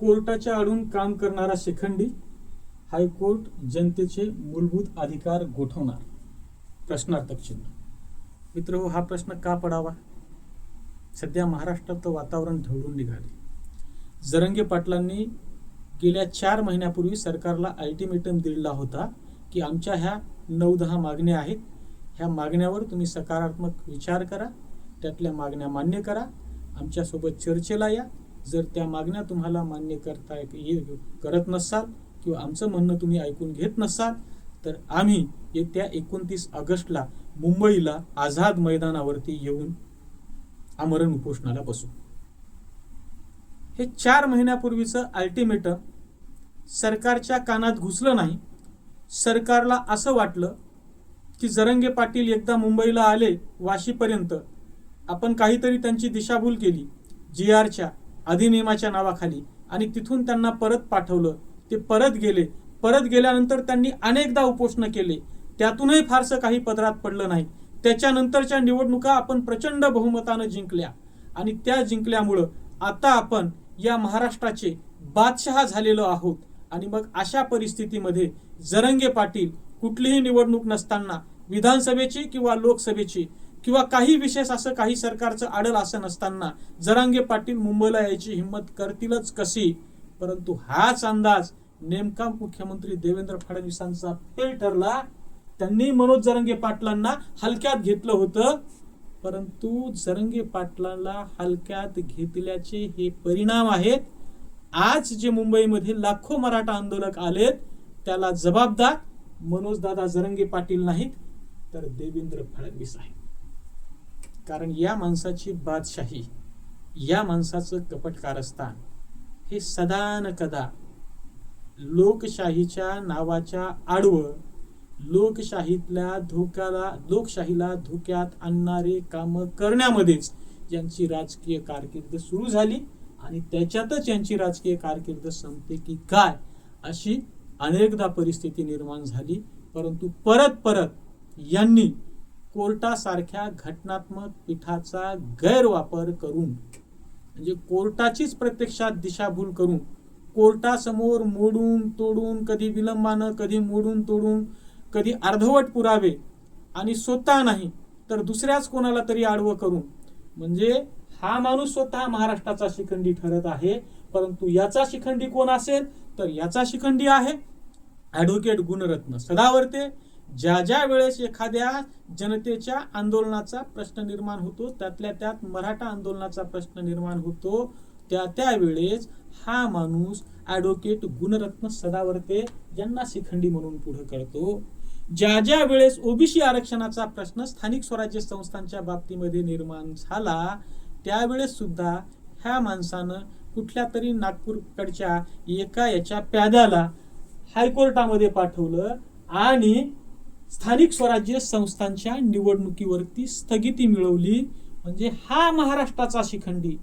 कोर्टाच्या आडून काम करणारा शिखंडी हायकोर्ट जनतेचे मूलभूत अधिकार गोठवणार. प्रश्नार्थक चिन्ह. मित्र हो हा प्रश्न का पडावा? सध्या महाराष्ट्रात वातावरण ढवळून निघाले. जरंगे पाटलांनी गेल्या चार महिन्यापूर्वी सरकारला अल्टिमेटम दिलेला होता की आमच्या ह्या नऊ दहा मागण्या आहेत. ह्या मागण्यावर तुम्ही सकारात्मक विचार करा. त्यातल्या मागण्या मान्य करा. आमच्यासोबत चर्चेला या. जर त्या मागण्या तुम्हाला मान्य करता येईल करत नसाल किंवा आमचं म्हणणं तुम्ही ऐकून घेत नसाल तर आम्ही येत्या एकोणतीस ऑगस्टला मुंबईला आझाद मैदानावरती येऊन आमरण उपोषणाला बसू. हे चार महिन्यापूर्वीचं अल्टिमेटम सरकारच्या कानात घुसलं नाही. सरकारला असं वाटलं की जरंगे पाटील एकदा मुंबईला आले वाशीपर्यंत आपण काहीतरी त्यांची दिशाभूल केली. जी आरच्या अधिनियमाच्या नावाखाली. आणि तिथून त्यांना परत पाठवलं. ते परत गेले. परत गेल्यानंतर त्यांनी अनेकदा उपोषण केले. त्यातूनही फारसं काही पदरात पडलं नाही. त्याच्यानंतरच्या निवडणुका आपण प्रचंड बहुमतानं जिंकल्या. आणि त्या जिंकल्यामुळं आता आपण या महाराष्ट्राचे बादशहा झालेलो आहोत. आणि मग अशा परिस्थितीमध्ये जरंगे पाटील कुठलीही निवडणूक नसताना विधानसभेची किंवा लोकसभेची किंवा काही विशेष असं काही सरकारचं आडल असं नसताना जरांगे पाटील मुंबईला यायची हिंमत करतीलच कशी? परंतु हाच अंदाज नेमका मुख्यमंत्री देवेंद्र फडणवीसांचा फेल ठरला. त्यांनी मनोज जरंगे पाटलांना हलक्यात घेतलं होतं. परंतु जरंगे पाटलांना हलक्यात घेतल्याचे हे परिणाम आहेत. आज जे मुंबईमध्ये लाखो मराठा आंदोलक आलेत त्याला जबाबदार मनोजदादा जरंगे पाटील नाहीत तर देवेंद्र फडणवीस आहेत. कारण या माणसाची बादशाही या माणसाचं कपट कारस्थान हे सदानकदा कदा लोकशाहीच्या नावाच्या आडवं लोकशाहीतल्या धोक्याला लोकशाहीला धोक्यात आणणारे कामं करण्यामध्येच यांची राजकीय कारकीर्द सुरू झाली आणि त्याच्यातच यांची राजकीय कारकीर्द संपते की काय अशी अनेकदा परिस्थिती निर्माण झाली. परंतु परत परत यांनी कोर्टासारख्या घटनात्मक पीठाचा गैरवापर करून म्हणजे कोर्टाचीच प्रत्यक्षात दिशाभूल करून कोर्टासमोर मोडून तोडून कधी विलंबानं कधी मोडून तोडून कधी अर्धवट पुरावे आणि स्वतः नाही तर दुसऱ्याच कोणाला तरी आडवं करून. म्हणजे हा माणूस स्वतः महाराष्ट्राचा शिखंडी ठरत आहे परंतु याचा शिखंडी कोण असेल? तर याचा शिखंडी आहे ॲडव्होकेट गुणरत्न सदावर्ते. ज्या ज्या वेळेस एखाद्या जनतेच्या आंदोलनाचा प्रश्न निर्माण होतो त्यातल्या त्यात मराठा आंदोलनाचा प्रश्न निर्माण होतो त्या त्यावेळेस हा माणूस ॲडव्होकेट गुणरत्न सदावर्ते यांना शिखंडी म्हणून पुढे करतो. ज्या ज्या वेळेस ओबीसी आरक्षणाचा प्रश्न स्थानिक स्वराज्य संस्थांच्या बाबतीमध्ये निर्माण झाला त्यावेळेस सुद्धा ह्या माणसानं कुठल्या तरी नागपूरकडच्या एका याच्या प्याद्याला हायकोर्टामध्ये पाठवलं आणि स्थानिक स्वराज्य संस्थांच्या निवडणुकीवरती स्थगिती मिळवली. म्हणजे हा महाराष्ट्राचा शिखंडी.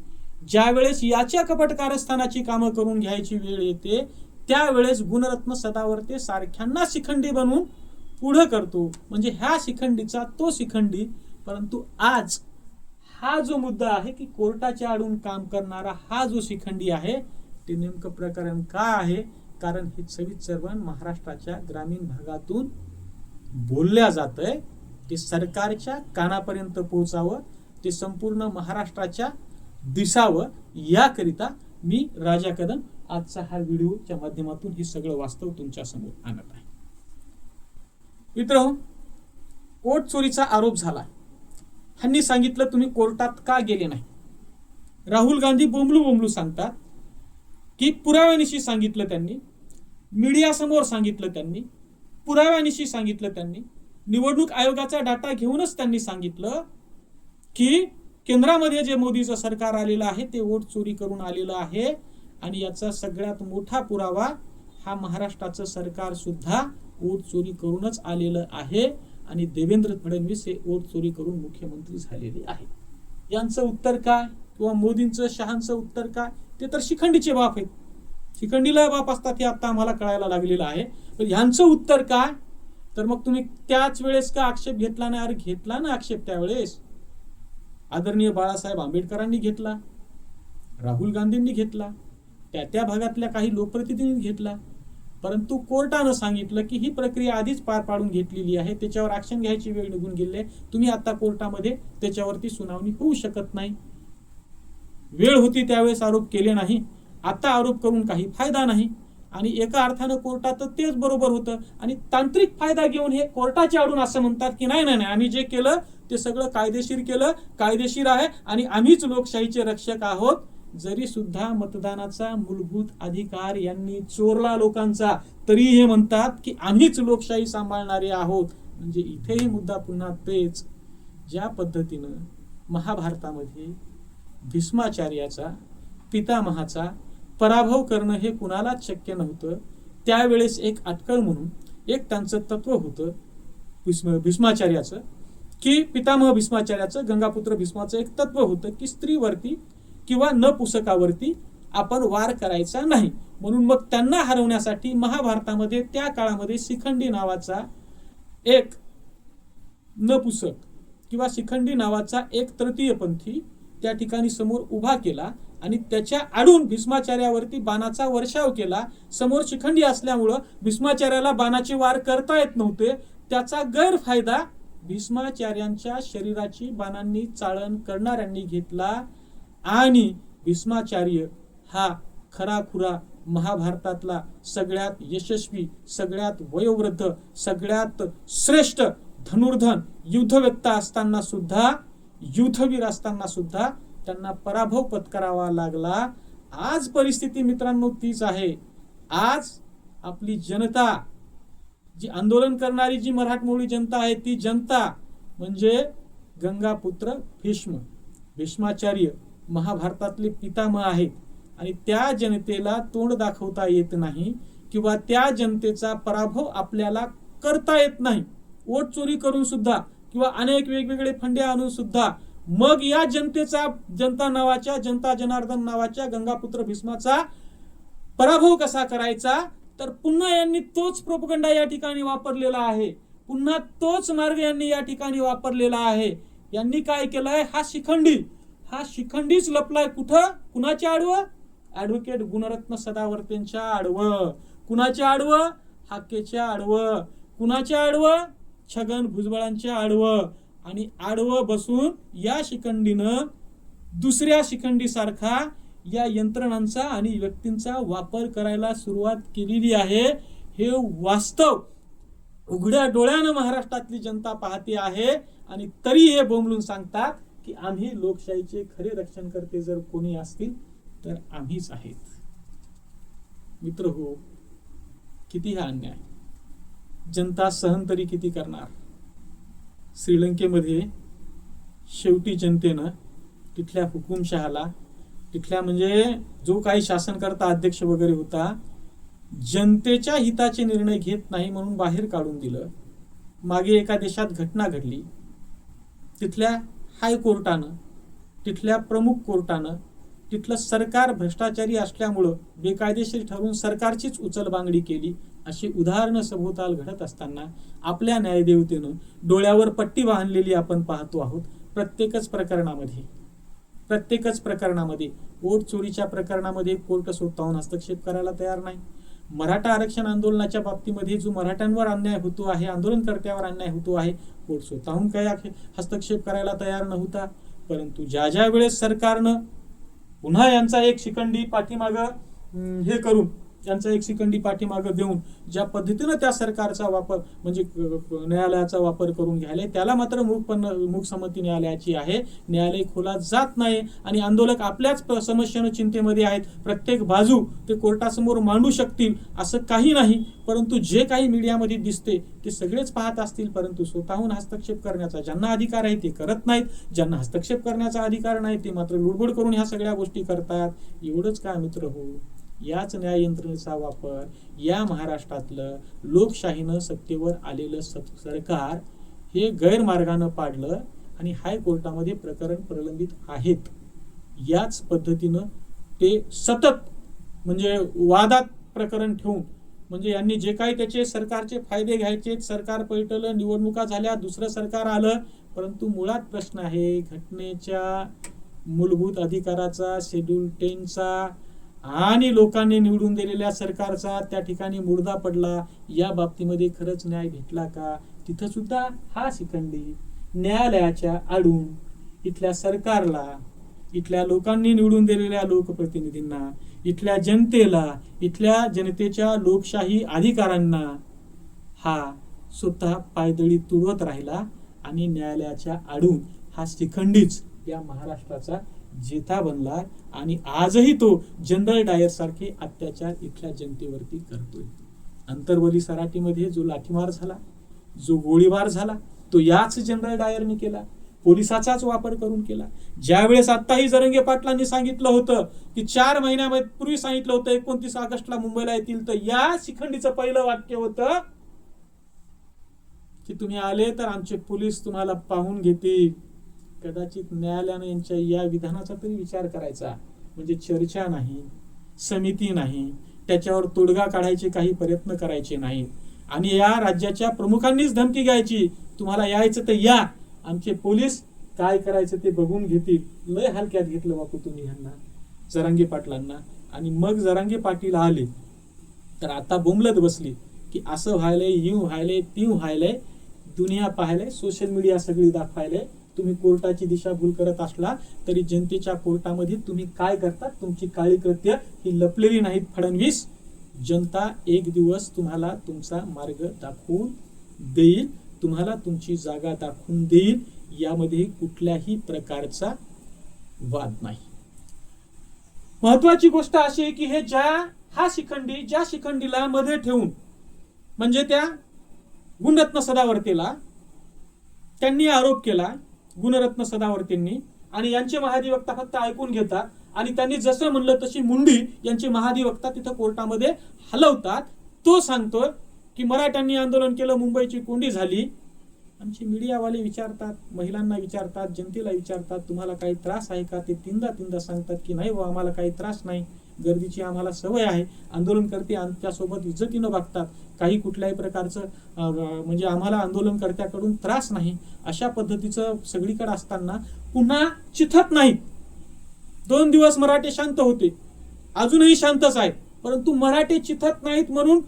ज्यावेळेस याच्या कपट कारस्थानाची कामं करून घ्यायची वेळ येते त्यावेळेस गुणरत्न सदावर्ते सारख्यांना शिखंडी बनवून पुढं करतो. म्हणजे ह्या शिखंडीचा तो शिखंडी. परंतु आज हा जो मुद्दा आहे की कोर्टाच्या आडून काम करणारा हा जो शिखंडी आहे ते नेमकं प्रकरण का आहे? कारण हे सवित सर्वण महाराष्ट्राच्या ग्रामीण भागातून बोलल्या जात आहे ते सरकारच्या कानापर्यंत पोहोचावं ते संपूर्ण महाराष्ट्राच्या दिसावं याकरिता मी राजा कदम आजचा हा व्हिडिओच्या माध्यमातून हे सगळं वास्तव तुमच्यासमोर आणत आहे. मित्र ओट चोरीचा आरोप झाला. ह्यांनी सांगितलं तुम्ही कोर्टात का गेले नाही? राहुल गांधी बोंबलू बोंबलू सांगतात की पुराव्यानिशी सांगितलं त्यांनी मीडियासमोर सांगितलं त्यांनी पुराव्यानिशी सांगितलं त्यांनी. निवडणूक आयोगाचा डाटा घेऊनच त्यांनी सांगितलं की केंद्रामध्ये जे मोदीचं सरकार आलेलं आहे ते वोट चोरी करून आलेलं आहे आणि याचा सगळ्यात मोठा पुरावा हा महाराष्ट्राचं सरकार सुद्धा वोट चोरी करूनच आलेलं आहे आणि देवेंद्र फडणवीस हे वोट चोरी करून मुख्यमंत्री झालेले आहे यांचं उत्तर काय? किंवा मोदींचं शहांचं उत्तर काय? ते तर शिखंडीचे बाप आहेत. शिखंडीला बाप असतात हे आता आम्हाला कळायला लागलेलं आहे. पण ह्यांचं उत्तर काय? तर मग तुम्ही त्याच वेळेस का आक्षेप घेतला नाही? अरे घेतला ना आक्षेप त्यावेळेस. आदरणीय बाळासाहेब आंबेडकरांनी घेतला. राहुल गांधींनी घेतला. त्या त्या भागातल्या काही लोकप्रतिनिधींनी घेतला. परंतु कोर्टानं सांगितलं की ही प्रक्रिया आधीच पार पाडून घेतलेली आहे. त्याच्यावर ऍक्शन घ्यायची वेळ निघून गेली तुम्ही आता कोर्टामध्ये त्याच्यावरती सुनावणी होऊ शकत नाही. वेळ होती त्यावेळेस आरोप केले नाही. आता आरोप करून काही फायदा नाही. आणि एका अर्थानं कोर्टात तेच बरोबर होतं. आणि तांत्रिक फायदा घेऊन हे कोर्टाचे आडून असं म्हणतात की नाही नाही नाही आम्ही जे केलं ते सगळं कायदेशीर केलं कायदेशीर आहे आणि आम्हीच लोकशाहीचे रक्षक आहोत. जरी सुद्धा मतदानाचा मूलभूत अधिकार यांनी चोरला लोकांचा तरी हे म्हणतात की आम्हीच लोकशाही सांभाळणारे आहोत. म्हणजे इथेही मुद्दा पुन्हा तेच. ज्या पद्धतीनं महाभारतामध्ये भीष्माचार्याचा पितामहाचा पराभव करणं हे कुणालाच शक्य नव्हतं. त्यावेळेस एक अटकळ म्हणून एक त्यांचं तत्व होतं भीष्म भीष्माचार्याचं की पितामह भीष्माचार्याचं गंगापुत्र भीष्माचं एक तत्व होतं की स्त्रीवरती किंवा न पुसकावरती आपण वार करायचा नाही. म्हणून मग त्यांना हरवण्यासाठी महाभारतामध्ये त्या काळामध्ये शिखंडी नावाचा एक नपुसक किंवा शिखंडी नावाचा एक तृतीयपंथी त्या ठिकाणी समोर उभा केला आणि त्याच्या आडून भीष्माचार्यावरती बाणाचा वर्षाव केला. समोर शिखंडी असल्यामुळं भीष्माचार्याला बाणाचे वार करता येत नव्हते. त्याचा गैरफायदा भीष्माचार्यांच्या शरीराची बाणांनी चाळण करणाऱ्यांनी घेतला आणि भीष्माचार्य हा खराखुरा महाभारतातला सगळ्यात यशस्वी सगळ्यात वयोवृद्ध सगळ्यात श्रेष्ठ धनुर्धन युद्धवेत्ता असताना सुद्धा युद्धवीर असताना सुद्धा त्यांना पराभव पत्करावा लागला. आज परिस्थिती मित्रांनो तीच आहे. आज आपली जनता जी आंदोलन करणारी जी मराठमोळी जनता आहे ती जनता म्हणजे गंगापुत्र भीष्म भीष्माचार्य महाभारतातले पितामह आहेत. आणि त्या जनतेला तोंड दाखवता येत नाही किंवा त्या जनतेचा पराभव आपल्याला करता येत नाही. वोट चोरी करून सुद्धा किंवा अनेक वेगवेगळे फंडे आणून सुद्धा. मग या जनतेचा जनता नावाच्या जनता जनार्दन नावाच्या गंगापुत्र भीष्माचा पराभव कसा करायचा? तर पुन्हा यांनी तोच प्रोपगंडा या ठिकाणी वापरलेला आहे. पुन्हा तोच मार्ग यांनी या ठिकाणी वापरलेला आहे. यांनी काय केलंय? हा शिखंडी. हा शिखंडीच लपलाय कुठं? कुणाच्या आडवं? ऍडव्होकेट गुणरत्न सदावर्तेंच्या आडवं. कुणाच्या आडवं? हाकेच्या आडवं. कुणाच्या आडवं? छगन भुजबळांच्या आडवं आणि आडवं बसून या शिखंडीनं दुसऱ्या शिखंडीसारखा या यंत्रणांचा आणि व्यक्तींचा वापर करायला सुरुवात केलेली आहे. हे वास्तव उघड्या डोळ्यानं महाराष्ट्रातली जनता पाहते आहे आणि तरी हे बोंबलून सांगतात की आम्ही लोकशाहीचे खरे रक्षण करते जर कोणी असतील तर आम्हीच आहेत. मित्र हो किती हा अन्याय. जनता सहन तरी किती करणार? श्रीलंकेमध्ये शेवटी जनतेनं तिथल्या हुकुमशहाला तिथल्या म्हणजे जो काही शासनकर्ता अध्यक्ष वगैरे होता जनतेच्या हिताचे निर्णय घेत नाही म्हणून बाहेर काढून दिलं. मागे एका देशात घटना घडली. तिथल्या हायकोर्टानं तिथल्या प्रमुख कोर्टानं तिथलं सरकार भ्रष्टाचारी असल्यामुळं बेकायदेशीर ठरवून सरकारचीच उचलबांगडी केली. अशी उदाहरणं सभोवताल घडत असताना आपल्या न्यायदेवतेनं डोळ्यावर पट्टी बांधलेली आपण पाहतो आहोत प्रत्येकच प्रकरणामध्ये. प्रत्येकच प्रकरणामध्ये. वोट चोरीच्या प्रकरणामध्ये कोर्ट स्वतःहून हस्तक्षेप करायला तयार नाही. मराठा आरक्षण आंदोलनाच्या बाबतीमध्ये जो मराठ्यांवर अन्याय होतो आहे आंदोलनकर्त्यावर अन्याय होतो आहे कोर्ट स्वतःहून काही हस्तक्षेप करायला तयार नव्हता. परंतु ज्या ज्या वेळेस सरकारनं पुन्हा यांचा एक शिखंडी पाठीमागं हे करून त्यांचा एक शिखंडी पाठीमागं देऊन ज्या पद्धतीनं त्या सरकारचा वापर म्हणजे न्यायालयाचा वापर करून घ्यायला त्याला मात्र मूक पण मूक संमती न्यायालयाची आहे. न्यायालय खोला जात नाही आणि आंदोलक आपल्याच समस्यानं समस्येनं चिंतेमध्ये आहेत. प्रत्येक बाजू ते कोर्टासमोर मांडू शकतील असं काही नाही परंतु जे काही मीडियामध्ये दिसते ते सगळेच पाहत असतील परंतु स्वतःहून हस्तक्षेप करण्याचा ज्यांना अधिकार आहे ते करत नाहीत. ज्यांना हस्तक्षेप करण्याचा अधिकार नाही ते मात्र लुडबुड करून ह्या सगळ्या गोष्टी करतात. एवढंच काय मित्र हो? याच न्याय यंत्रणेचा वापर या महाराष्ट्रातलं लोकशाहीनं सत्तेवर आलेलं सत- सरकार हे गैरमार्गानं पाडलं आणि हायकोर्टामध्ये प्रकरण प्रलंबित आहेत. याच पद्धतीनं ते सतत म्हणजे वादात प्रकरण ठेवून म्हणजे यांनी जे काही त्याचे सरकारचे फायदे घ्यायचे सरकार पैठलं निवडणुका झाल्या दुसरं सरकार आलं परंतु मुळात प्रश्न आहे घटनेच्या मूलभूत अधिकाराचा शेड्यूल टेनचा आणि लोकांनी निवडून दिलेल्या सरकारचा त्या ठिकाणी मुर्दा पडला या बाबतीमध्ये खरंच न्याय भेटला का? तिथं सुद्धा हा शिखंडी न्यायालयाच्या आडून इथल्या सरकारला इथल्या लोकांनी निवडून दिलेल्या लोकप्रतिनिधींना इथल्या जनतेला इथल्या जनतेच्या लोकशाही अधिकारांना हा स्वतः पायदळी तुडवत राहिला आणि न्यायालयाच्या आडून हा शिखंडीच या महाराष्ट्राचा जेथा बनला आणि आजही तो जनरल डायर सारखे अत्याचार इथल्या जनतेवरती करतोय. अंतर्वली सराटीमध्ये जो लाठीमार झाला जो गोळीबार झाला तो याच जनरल डायरने केला पोलिसाचाच वापर करून केला. ज्यावेळेस आत्ताही जरंगे पाटलांनी सांगितलं होतं की चार महिन्यामध्ये पूर्वी सांगितलं होतं एकोणतीस ऑगस्टला मुंबईला येतील तर या शिखंडीचं पहिलं वाक्य होतं की तुम्ही आले तर आमचे पोलीस तुम्हाला पाहून घेतील. कदाचित न्यायालयानं यांच्या या विधानाचा तरी विचार करायचा. म्हणजे चर्चा नाही समिती नाही त्याच्यावर तोडगा काढायचे काही प्रयत्न करायचे नाहीत. आणि या राज्याच्या प्रमुखांनीच धमकी घ्यायची. तुम्हाला यायचं तर या. आमचे पोलीस काय करायचं ते बघून घेतील. लय हलक्यात घेतलं बापू तुम्ही ह्यांना जरांगे पाटलांना. आणि मग जरांगे पाटील आले. तर आता बोंबलत बसली की असं व्हायलंय येऊ व्हायलंय ती व्हायलंय दुनिया पाहायलंय सोशल मीडिया सगळी दाखवायलंय. तुम्ही कोर्टाची दिशाभूल करत असला तरी जनतेच्या कोर्टामध्ये तुम्ही काय करता? तुमची काळी कृत्य ही लपलेली नाहीत फडणवीस. जनता एक दिवस तुम्हाला तुमचा मार्ग दाखवून देईल तुम्हाला तुमची जागा दाखवून देईल यामध्ये कुठल्याही प्रकारचा वाद नाही. महत्वाची गोष्ट अशी आहे की हे ज्या हा शिखंडी ज्या शिखंडीला मध्ये ठेवून म्हणजे त्या गुणरत्न सदावर्तेला त्यांनी आरोप केला गुणरत्न सदावर्तींनी. आणि यांचे महाधिवक्ता फक्त ऐकून घेतात. आणि त्यांनी जसं म्हणलं तशी मुंडी यांचे महाधिवक्ता तिथं कोर्टामध्ये हलवतात. तो सांगतोय की मराठ्यांनी आंदोलन केलं मुंबईची कोंडी झाली. आमचे मीडियावाले विचारतात महिलांना विचारतात जनतेला विचारतात तुम्हाला काही त्रास आहे का? ते तीनदा तीनदा सांगतात की नाही बुवा आम्हाला काही त्रास नाही. गर्दीची आम्हाला सवय आहे. आंदोलन करते आमच्यासोबत इज्जतीनं वागतात काही कुठल्याही प्रकारचं म्हणजे आम्हाला आंदोलनकर्त्याकडून त्रास नाही अशा पद्धतीचं सगळीकडे असताना पुन्हा चिथत नाहीत दोन दिवस मराठे शांत होते. अजूनही शांतच आहेत परंतु मराठे चिथत नाहीत म्हणून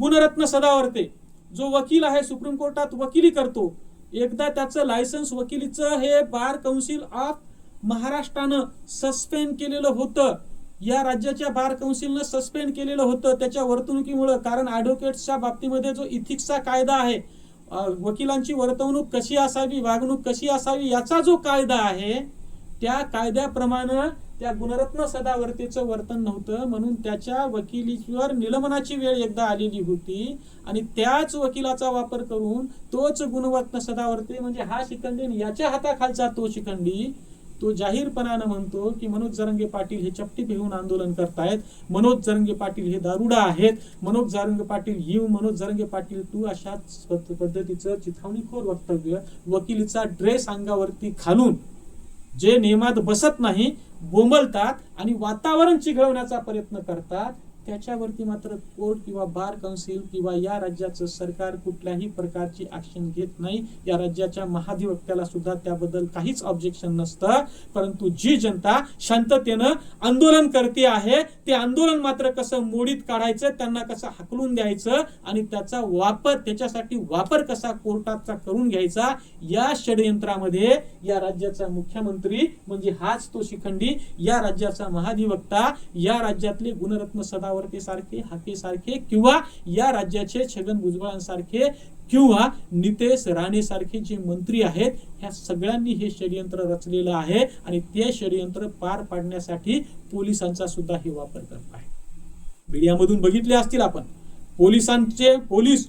गुणरत्न सदावरते जो वकील आहे सुप्रीम कोर्टात वकिली करतो. एकदा त्याचं लायसन्स वकिलीचं हे बार कौन्सिल ऑफ महाराष्ट्रानं सस्पेंड केलेलं होतं. या राज्याच्या बार कौन्सिलनं सस्पेंड केलेलं होतं. त्याच्या वर्तणुकीमुळं कारण ॲडव्होकेट्सच्या बाबतीमध्ये जो इथिक्सचा कायदा आहे वकिलांची वर्तवणूक कशी असावी वागणूक कशी असावी याचा जो कायदा आहे त्या कायद्याप्रमाणे त्या गुणरत्न सदावर्तीचं वर्तन नव्हतं. म्हणून त्याच्या वकिलीवर निलंबनाची वेळ एकदा आलेली होती आणि त्याच वकिलाचा वापर करून तोच गुणरत्न सदावर्ती म्हणजे हा शिखंडी याच्या हाताखालचा तो शिखंडी तो जाहीरपणानं म्हणतो की मनोज जरंगे पाटील हे चपटी घेऊन आंदोलन करतायत. मनोज जरंगे पाटील हे दारुडा आहेत. मनोज जरंगे पाटील यू मनोज जरंगे पाटील तू अशाच पद्धतीचं चिथावणीखोर वक्तव्य वकिलीचा ड्रेस अंगावरती घालून जे नियमात बसत नाही बोंबलतात आणि वातावरण चिघळवण्याचा प्रयत्न करतात त्याच्यावरती मात्र कोर्ट किंवा बार काउन्सिल किंवा या राज्याचं सरकार कुठल्याही प्रकारची ऍक्शन घेत नाही. या राज्याच्या महाधिवक्त्याला सुद्धा त्याबद्दल काहीच ऑब्जेक्शन नसतं. परंतु जी जनता शांततेनं आंदोलन करते आहे ते आंदोलन मात्र कसं मोडीत काढायचं त्यांना कसं हकलून द्यायचं आणि त्याचा वापर त्याच्यासाठी वापर कसा कोर्टाचा करून घ्यायचा या षडयंत्रामध्ये या राज्याचा मुख्यमंत्री म्हणजे हाच तो शिखंडी या राज्याचा महाधिवक्ता या राज्यातले गुणरत्न सदा सदावर्ते सारखे हाके सारखे किंवा या राज्याचे छगन भुजबळांसारखे किंवा नितेश राणे सारखे जे मंत्री आहेत ह्या सगळ्यांनी हे षडयंत्र रचलेलं आहे आणि ते षडयंत्र पार पाडण्यासाठी पोलिसांचा सुद्धा हे वापर करत आहे. मीडियामधून बघितले असतील आपण पोलिसांचे पोलीस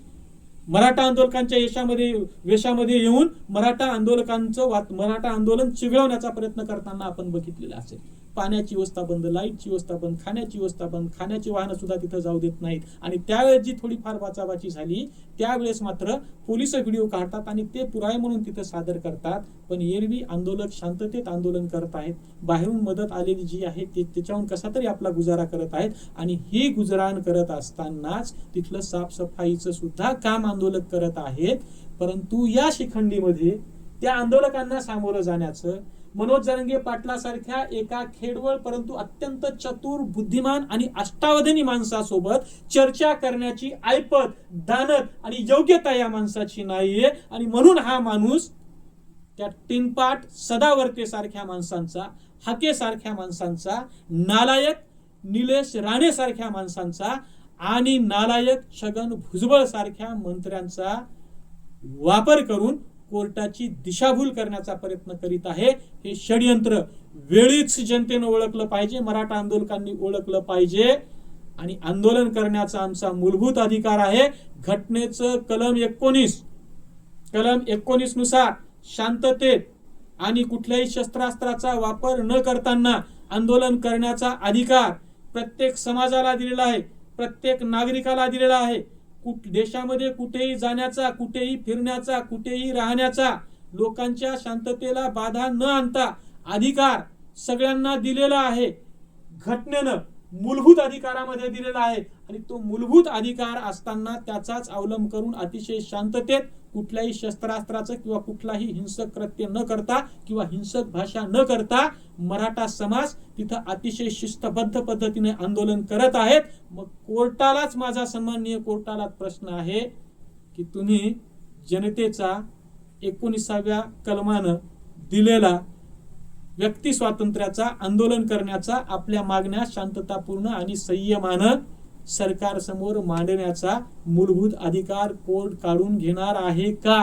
मराठा आंदोलकांच्या यशामध्ये वेशामध्ये येऊन मराठा आंदोलकांचं वात- मराठा आंदोलन चिघळवण्याचा प्रयत्न करताना आपण बघितलेलं असेल. पाण्याची व्यवस्था बंद लाईटची व्यवस्था बंद खाण्याची व्यवस्था बंद खाण्याची वाहनं सुद्धा तिथं जाऊ देत नाहीत. आणि त्यावेळेस जी थोडीफार वाचाबाची झाली त्यावेळेस मात्र पोलीस व्हिडिओ काढतात आणि ते पुरावे म्हणून तिथं सादर करतात. पण एरवी आंदोलक शांततेत आंदोलन करत आहेत. बाहेरून मदत आलेली जी आहे ते त्याच्याहून कसा तरी आपला गुजारा करत आहेत. आणि हे गुजराण करत असतानाच तिथलं साफसफाईचं सुद्धा काम आंदोलक करत आहेत. परंतु या शिखंडीमध्ये त्या आंदोलकांना सामोरं जाण्याचं मनोज जरंगे पाटलासारख्या एका खेडवळ परंतु अत्यंत चतुर बुद्धिमान आणि अष्टावधनी माणसासोबत चर्चा करण्याची ऐपत दानत आणि योग्यता या माणसाची नाहीये आणि म्हणून हा माणूस त्या टिनपाट सदावर्तेसारख्या माणसांचा हाकेसारख्या माणसांचा नालायक निलेश राणेसारख्या माणसांचा आणि नालायक छगन भुजबळ सारख्या मंत्र्यांचा वापर करून कोर्टाची दिशाभूल करण्याचा प्रयत्न करीत आहे. हे षडयंत्र वेळीच जनतेनं ओळखलं पाहिजे मराठा आंदोलकांनी ओळखलं पाहिजे आणि आंदोलन करण्याचा आमचा मूलभूत अधिकार आहे. घटनेचं कलम एकोणीस कलम एकोणीसनुसार शांततेत आणि कुठल्याही शस्त्रास्त्राचा वापर न करताना आंदोलन करण्याचा अधिकार प्रत्येक समाजाला दिलेला आहे प्रत्येक नागरिकाला दिलेला आहे. कुठ देशामध्ये कुठेही जाण्याचा कुठेही फिरण्याचा कुठेही राहण्याचा लोकांच्या शांततेला बाधा न आणता अधिकार सगळ्यांना दिलेला आहे. घटनेनं मूलभूत अधिकारामध्ये दिलेला आहे. आणि तो मूलभूत अधिकार असताना त्याचाच अवलंब करून अतिशय शांततेत कुठल्याही शस्त्रास्त्राचं किंवा कुठलाही हिंसक कृत्य न करता किंवा हिंसक भाषा न करता मराठा समाज तिथं अतिशय शिस्तबद्ध पद्धतीने आंदोलन करत आहेत. मग कोर्टालाच माझा सन्माननीय कोर्टाला प्रश्न आहे की तुम्ही जनतेचा एकोणीसाव्या कलमानं दिलेला व्यक्ती स्वातंत्र्याचा आंदोलन करण्याचा आपल्या मागण्या शांततापूर्ण आणि संयमानं सरकारसमोर मांडण्याचा मूलभूत अधिकार कोर्ट काढून घेणार आहे का?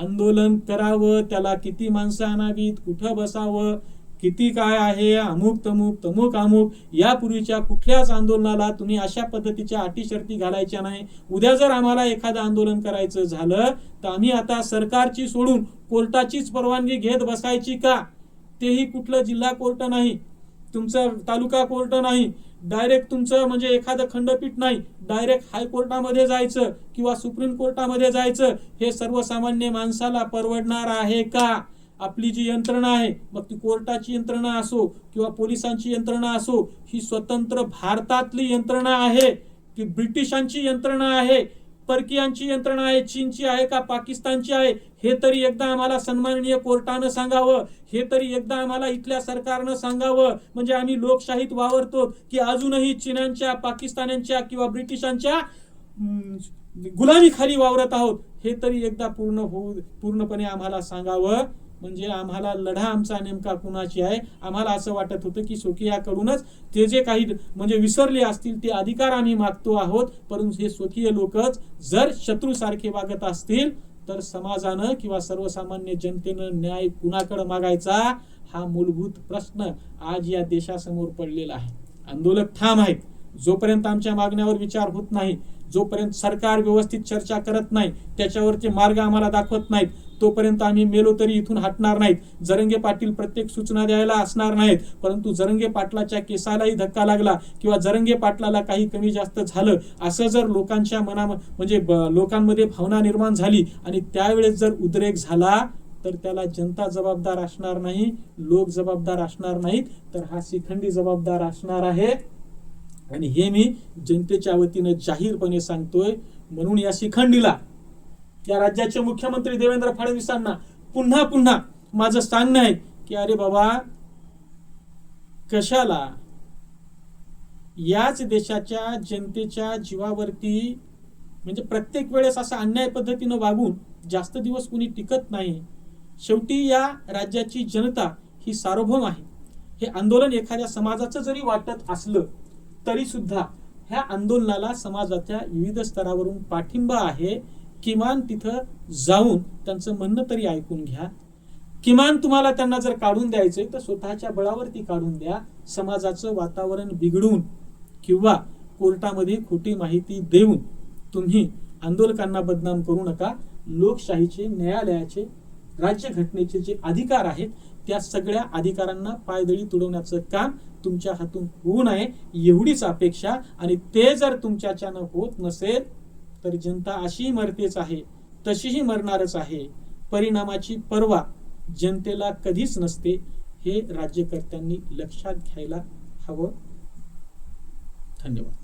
आंदोलन करावं त्याला किती माणसं आणावीत कुठं बसावं किती काय आहे अमुक तमुक तमुक अमुक यापूर्वीच्या कुठल्याच आंदोलनाला तुम्ही अशा पद्धतीच्या अटी शर्ती घालायच्या नाही. उद्या जर आम्हाला एखादं आंदोलन करायचं झालं तर आम्ही आता सरकारची सोडून कोर्टाचीच परवानगी घेत बसायची का? तेही कुठलं जिल्हा कोर्ट नाही. तुमचं तालुका कोर्ट नाही डायरेक्ट तुमचं म्हणजे एखादं खंडपीठ नाही डायरेक्ट हायकोर्टामध्ये जायचं किंवा सुप्रीम कोर्टामध्ये जायचं हे सर्वसामान्य माणसाला परवडणार आहे का? आपली जी यंत्रणा आहे मग ती कोर्टाची यंत्रणा असो किंवा पोलिसांची यंत्रणा असो ही स्वतंत्र भारतातली यंत्रणा आहे की ब्रिटिशांची यंत्रणा आहे परकीयांची यंत्रणा आहे चीनची आहे का पाकिस्तानची आहे हे तरी एकदा आम्हाला सन्माननीय कोर्टानं सांगावं हे तरी एकदा आम्हाला इथल्या सरकारनं सांगावं. म्हणजे आम्ही लोकशाहीत वावरतो की अजूनही चीनांच्या पाकिस्तानांच्या किंवा ब्रिटिशांच्या गुलामीखाली वावरत आहोत हे तरी एकदा पूर्ण होऊ पूर्णपणे आम्हाला सांगावं. म्हणजे आम्हाला लढा आमचा नेमका कुणाची आहे? आम्हाला असं वाटत होतं की स्वकीयाकडूनच ते जे काही म्हणजे विसरले असतील ते अधिकार आम्ही मागतो आहोत. परंतु हे स्वकीय लोकच जर शत्रूसारखे वागत असतील तर समाजानं किंवा सर्वसामान्य जनतेनं न्याय कुणाकडे मागायचा? हा मूलभूत प्रश्न आज या देशासमोर पडलेला आहे. आंदोलक ठाम आहेत. जोपर्यंत आमच्या मागण्यावर विचार होत नाही जोपर्यंत सरकार व्यवस्थित चर्चा करत नाही त्याच्यावरचे मार्ग आम्हाला दाखवत नाहीत तोपर्यंत आम्ही मेलो तरी इथून हटणार नाहीत. जरंगे पाटील प्रत्येक सूचना द्यायला असणार नाहीत. परंतु जरंगे पाटलाच्या केसालाही धक्का लागला किंवा जरंगे पाटलाला काही कमी जास्त झालं असं जर लोकांच्या मना म्हणजे ब- लोकांमध्ये भावना निर्माण झाली आणि त्यावेळेस जर उद्रेक झाला तर त्याला जनता जबाबदार असणार नाही लोक जबाबदार असणार नाहीत. तर हा शिखंडी जबाबदार असणार आहे. आणि हे मी जनतेच्या वतीनं जाहीरपणे सांगतोय. म्हणून या शिखंडीला या राज्याचे मुख्यमंत्री देवेंद्र फडणवीसांना पुन्हा पुन्हा माझं सांगणं आहे की अरे बाबा कशाला? याच देशाच्या जनतेच्या जीवावरती म्हणजे प्रत्येक वेळेस असं अन्याय पद्धतीनं वागून जास्त दिवस कुणी टिकत नाही शेवटी या राज्याची जनता ही सार्वभौम आहे. हे आंदोलन एखाद्या समाजाचं जरी वाटत असलं तरी सुद्धा ह्या आंदोलनाला समाजाच्या विविध स्तरावरून पाठिंबा आहे. किमान तिथं जाऊन त्यांचं म्हणणं तरी ऐकून घ्या. किमान तुम्हाला त्यांना जर काढून द्यायचंय तर स्वतःच्या बळावरती काढून द्या. समाजाचं वातावरण बिघडून किंवा कोर्टामध्ये खोटी माहिती देऊन तुम्ही आंदोलकांना बदनाम करू नका. लोकशाहीचे न्यायालयाचे राज्यघटनेचे जे अधिकार आहेत त्या सगळ्या अधिकारांना पायदळी तुडवण्याचं काम तुमच्या हातून होऊ नये एवढीच अपेक्षा. आणि ते जर तुमच्याच्यानं होत नसेल तर जनता अशीही मरतेच आहे तशीही मरणारच आहे. परिणामाची पर्वा जनतेला कधीच नसते हे राज्यकर्त्यांनी लक्षात घ्यायला हवं. धन्यवाद.